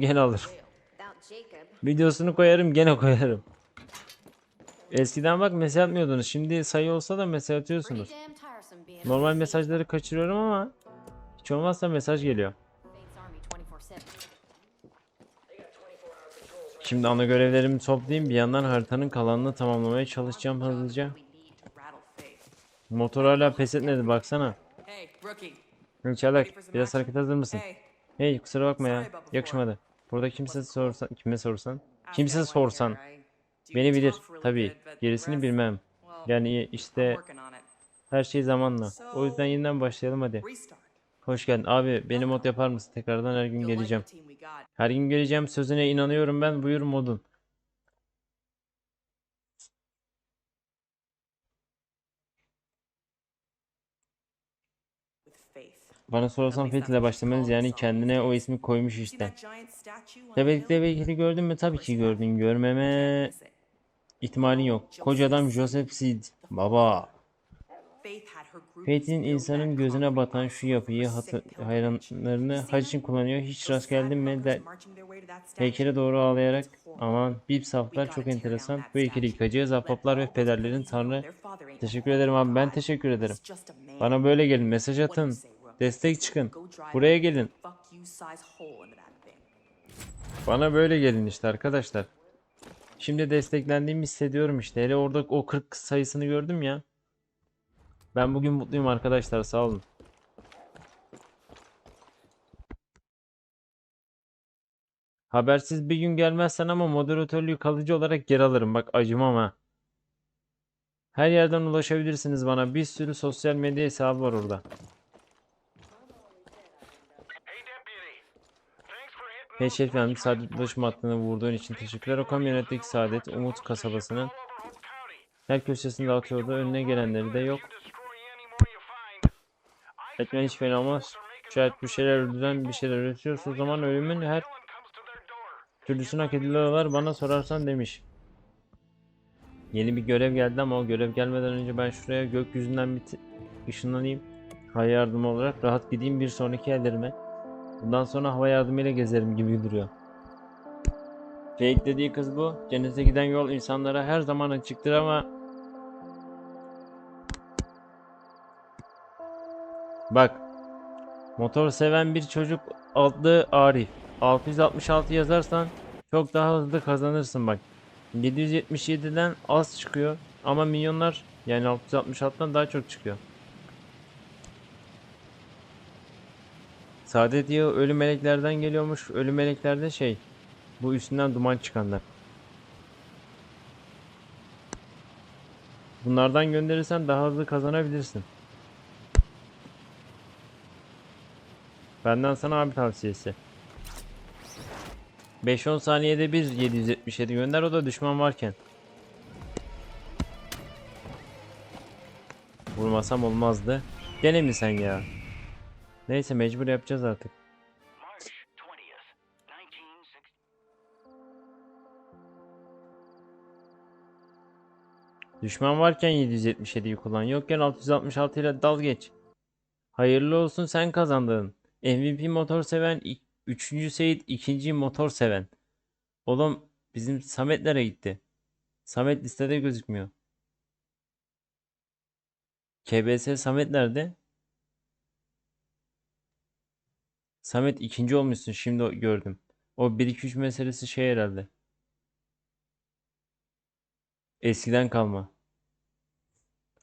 gene alır. Without Jacob, Videosunu koyarım gene koyarım. Eskiden bak mesaj atmıyordunuz. Şimdi sayı olsa da mesaj atıyorsunuz. Normal mesajları kaçırıyorum ama hiç olmazsa mesaj geliyor. Fate's Army 24/7. Şimdi ana görevlerimi toplayayım. Bir yandan haritanın kalanını tamamlamaya çalışacağım hızlıca. Motor hala pes etmedi baksana. Hey. Çalak biraz hareket hazır mısın? Hey. Kusura bakma ya. Yakışmadı. Burada kimse sorsan, kime sorsan? Kimse sorsan. Beni bilir. Tabii. Gerisini bilmem. Yani işte her şey zamanla. O yüzden yeniden başlayalım hadi. Hoş geldin. Abi beni mod yapar mısın? Tekrardan her gün geleceğim. Her gün geleceğim sözüne inanıyorum ben. Buyur modun. Bana sorarsan Fethi ile başlamanız yani kendine o ismi koymuş işte. hill? de gördün mü? Tabii ki gördün. Görmeme ihtimalin yok. Koca adam Joseph Seed. Baba. Build insanın gözüne batan şu yapıyı hayranlarını hac için kullanıyor. Hiç rast geldin mi? De, heykele doğru ağlayarak aman bip saflar çok enteresan. Bu heykeli yıkacağız. Ahbaplar ve pederlerin tanrı. Teşekkür ederim abi ben teşekkür ederim. Bana böyle gelin mesaj atın. Destek çıkın. Buraya gelin. Bana böyle gelin işte arkadaşlar. Şimdi desteklendiğimi hissediyorum işte. Hele orada o 40 sayısını gördüm ya. Ben bugün mutluyum arkadaşlar sağ olun. Habersiz bir gün gelmezsen ama moderatörlüğü kalıcı olarak geri alırım. Bak acımam ha. Her yerden ulaşabilirsiniz bana. Bir sürü sosyal medya hesabı var orada. Hey Şerif Efendi, Saadet Ulaşım hattını vurduğun için teşekkürler. O kamyonetteki Saadet, Umut kasabasının her köşesini dağıtıyordu. Önüne gelenleri de yok. Etmen hiç fena olmaz. Şayet bir şeyler öldüren bir şeyler üretiyorsa o zaman ölümün her türlüsünü hak ediyorlar bana sorarsan demiş. Yeni bir görev geldi ama o görev gelmeden önce ben şuraya gökyüzünden bir ışınlanayım. Hava yardımı olarak rahat gideyim bir sonraki yerlerime. Bundan sonra hava yardımıyla gezerim gibi duruyor. Fake dediği kız bu. Cennete giden yol insanlara her zaman açıktır ama Bak. Motor seven bir çocuk adlı Arif. 666 yazarsan çok daha hızlı kazanırsın bak. 777'den az çıkıyor ama milyonlar yani 666'dan daha çok çıkıyor. Saadet yağı ölü meleklerden geliyormuş. Ölü meleklerde şey bu üstünden duman çıkanlar. Bunlardan gönderirsen daha hızlı kazanabilirsin. Benden sana abi tavsiyesi. 5-10 saniyede bir 777 gönder o da düşman varken. Vurmasam olmazdı. Gene mi sen ya? Neyse mecbur yapacağız artık. March 20th, 1960. Düşman varken 777'yi kullan. Yokken 666 ile dal geç. Hayırlı olsun sen kazandın. MVP motor seven 3. Seyit 2. motor seven. Oğlum bizim Samet nereye gitti? Samet listede gözükmüyor. KBS Samet nerede? Samet ikinci olmuşsun şimdi gördüm. O 1-2-3 meselesi şey herhalde. Eskiden kalma.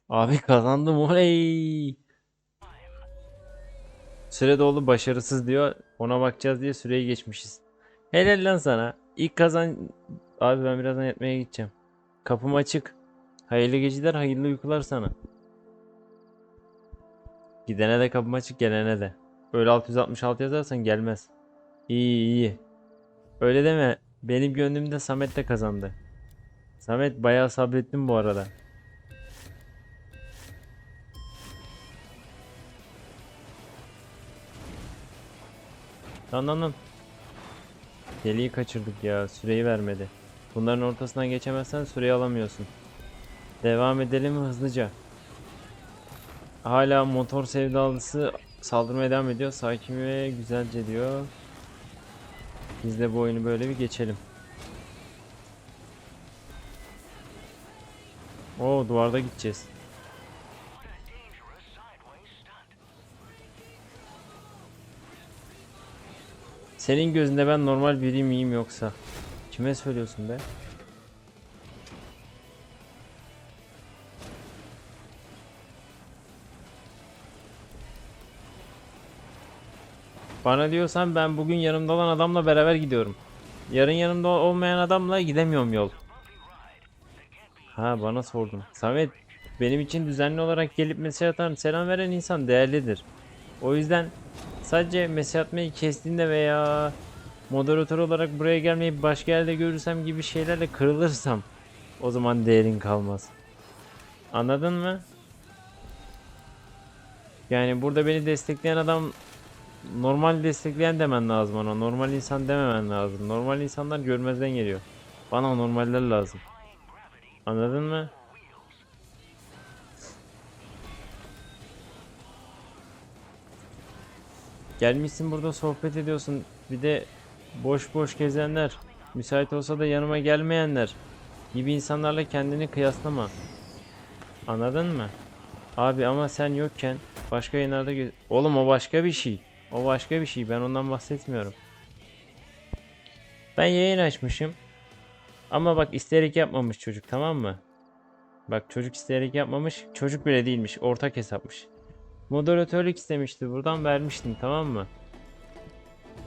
Abi kazandım oley. Süre dolu başarısız diyor. Ona bakacağız diye süreyi geçmişiz. Helal lan sana. İlk kazan... Abi ben birazdan yatmaya gideceğim. Kapım açık. Hayırlı geceler, hayırlı uykular sana. Gidene de kapım açık, gelene de. Öyle 666 yazarsan gelmez. İyi iyi. Öyle deme. Benim gönlümde Samet de kazandı. Samet bayağı sabrettim bu arada. Lan lan lan. Deliği kaçırdık ya. Süreyi vermedi. Bunların ortasından geçemezsen süreyi alamıyorsun. Devam edelim hızlıca. Hala motor sevdalısı saldırmaya devam ediyor. Sakin ve güzelce diyor. Biz de bu oyunu böyle bir geçelim. Oo duvarda gideceğiz. Senin gözünde ben normal biri miyim yoksa? Kime söylüyorsun be? Bana diyorsan ben bugün yanımda olan adamla beraber gidiyorum. Yarın yanımda olmayan adamla gidemiyorum yol. Ha bana sordun. Samet benim için düzenli olarak gelip mesaj atan, selam veren insan değerlidir. O yüzden sadece mesaj atmayı kestiğinde veya moderatör olarak buraya gelmeyip başka yerde görürsem gibi şeylerle kırılırsam o zaman değerin kalmaz. Anladın mı? Yani burada beni destekleyen adam normal destekleyen demen lazım ona. Normal insan dememen lazım. Normal insanlar görmezden geliyor. Bana normaller lazım. Anladın mı? Gelmişsin burada sohbet ediyorsun. Bir de boş boş gezenler, müsait olsa da yanıma gelmeyenler gibi insanlarla kendini kıyaslama. Anladın mı? Abi ama sen yokken başka yayınlarda Oğlum o başka bir şey. O başka bir şey. Ben ondan bahsetmiyorum. Ben yayın açmışım. Ama bak isteyerek yapmamış çocuk tamam mı? Bak çocuk isteyerek yapmamış. Çocuk bile değilmiş. Ortak hesapmış. Moderatörlük istemişti. Buradan vermiştim tamam mı?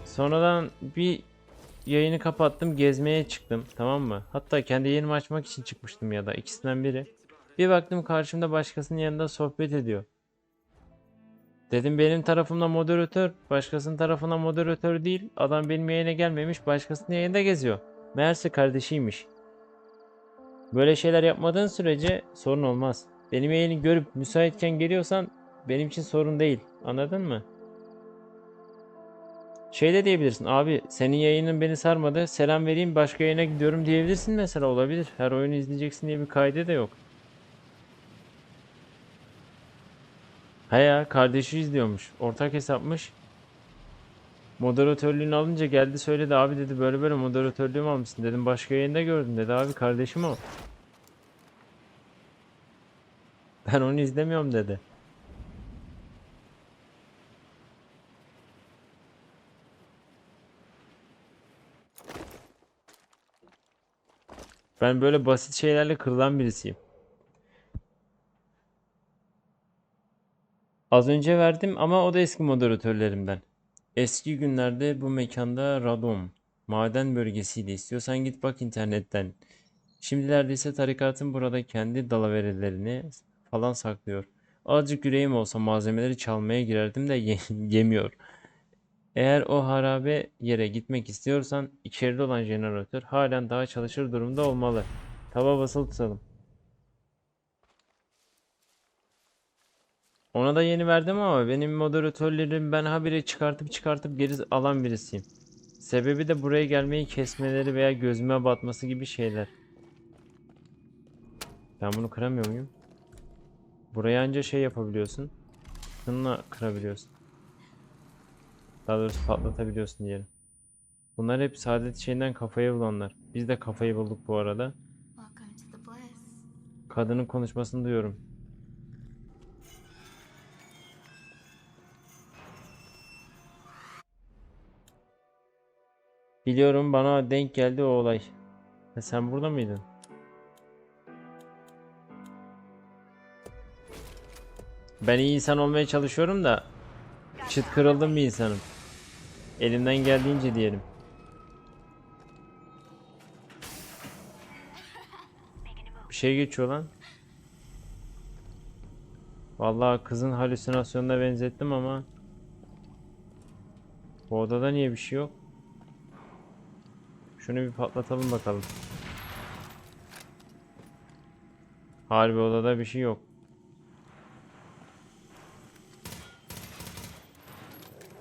Sonradan bir yayını kapattım. Gezmeye çıktım. Tamam mı? Hatta kendi yayınımı açmak için çıkmıştım ya da ikisinden biri. Bir baktım karşımda başkasının yanında sohbet ediyor. Dedim benim tarafımda moderatör, başkasının tarafına moderatör değil. Adam benim yayına gelmemiş, başkasının yayında geziyor. Meğerse kardeşiymiş. Böyle şeyler yapmadığın sürece sorun olmaz. Benim yayını görüp müsaitken geliyorsan benim için sorun değil. Anladın mı? Şey de diyebilirsin. Abi senin yayının beni sarmadı. Selam vereyim başka yayına gidiyorum diyebilirsin mesela olabilir. Her oyunu izleyeceksin diye bir kaydı da yok. He ya kardeşi izliyormuş. Ortak hesapmış. Moderatörlüğünü alınca geldi söyledi abi dedi böyle böyle moderatörlüğümü almışsın dedim başka yayında gördüm dedi abi kardeşim o. Ben onu izlemiyorum dedi. Ben böyle basit şeylerle kırılan birisiyim. Az önce verdim ama o da eski moderatörlerimden. Eski günlerde bu mekanda radon, maden bölgesiydi. İstiyorsan git bak internetten. Şimdilerde ise tarikatın burada kendi dalaverelerini falan saklıyor. Azıcık yüreğim olsa malzemeleri çalmaya girerdim de ye- yemiyor. Eğer o harabe yere gitmek istiyorsan içeride olan jeneratör halen daha çalışır durumda olmalı. Tava basılı tutalım. Ona da yeni verdim ama benim moderatörlerim ben habire çıkartıp çıkartıp geri alan birisiyim. Sebebi de buraya gelmeyi kesmeleri veya gözüme batması gibi şeyler. Ben bunu kıramıyor muyum? Buraya anca şey yapabiliyorsun. Şununla kırabiliyorsun. Daha doğrusu patlatabiliyorsun diyelim. Bunlar hep saadet şeyinden kafayı bulanlar. Biz de kafayı bulduk bu arada. Kadının konuşmasını duyuyorum. Biliyorum bana denk geldi o olay. Ha, sen burada mıydın? Ben iyi insan olmaya çalışıyorum da çıt kırıldım bir insanım. Elimden geldiğince diyelim. Bir şey geçiyor lan. Vallahi kızın halüsinasyonuna benzettim ama bu odada niye bir şey yok? Şunu bir patlatalım bakalım. Harbi odada bir şey yok.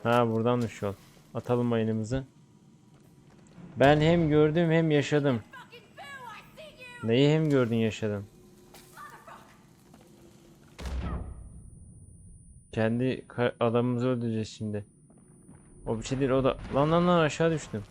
Ha buradanmış yol. Atalım mayınımızı. Ben hem gördüm hem yaşadım. Neyi hem gördün yaşadın? Kendi adamımızı öldüreceğiz şimdi. O bir şey değil o da. Lan lan lan aşağı düştüm.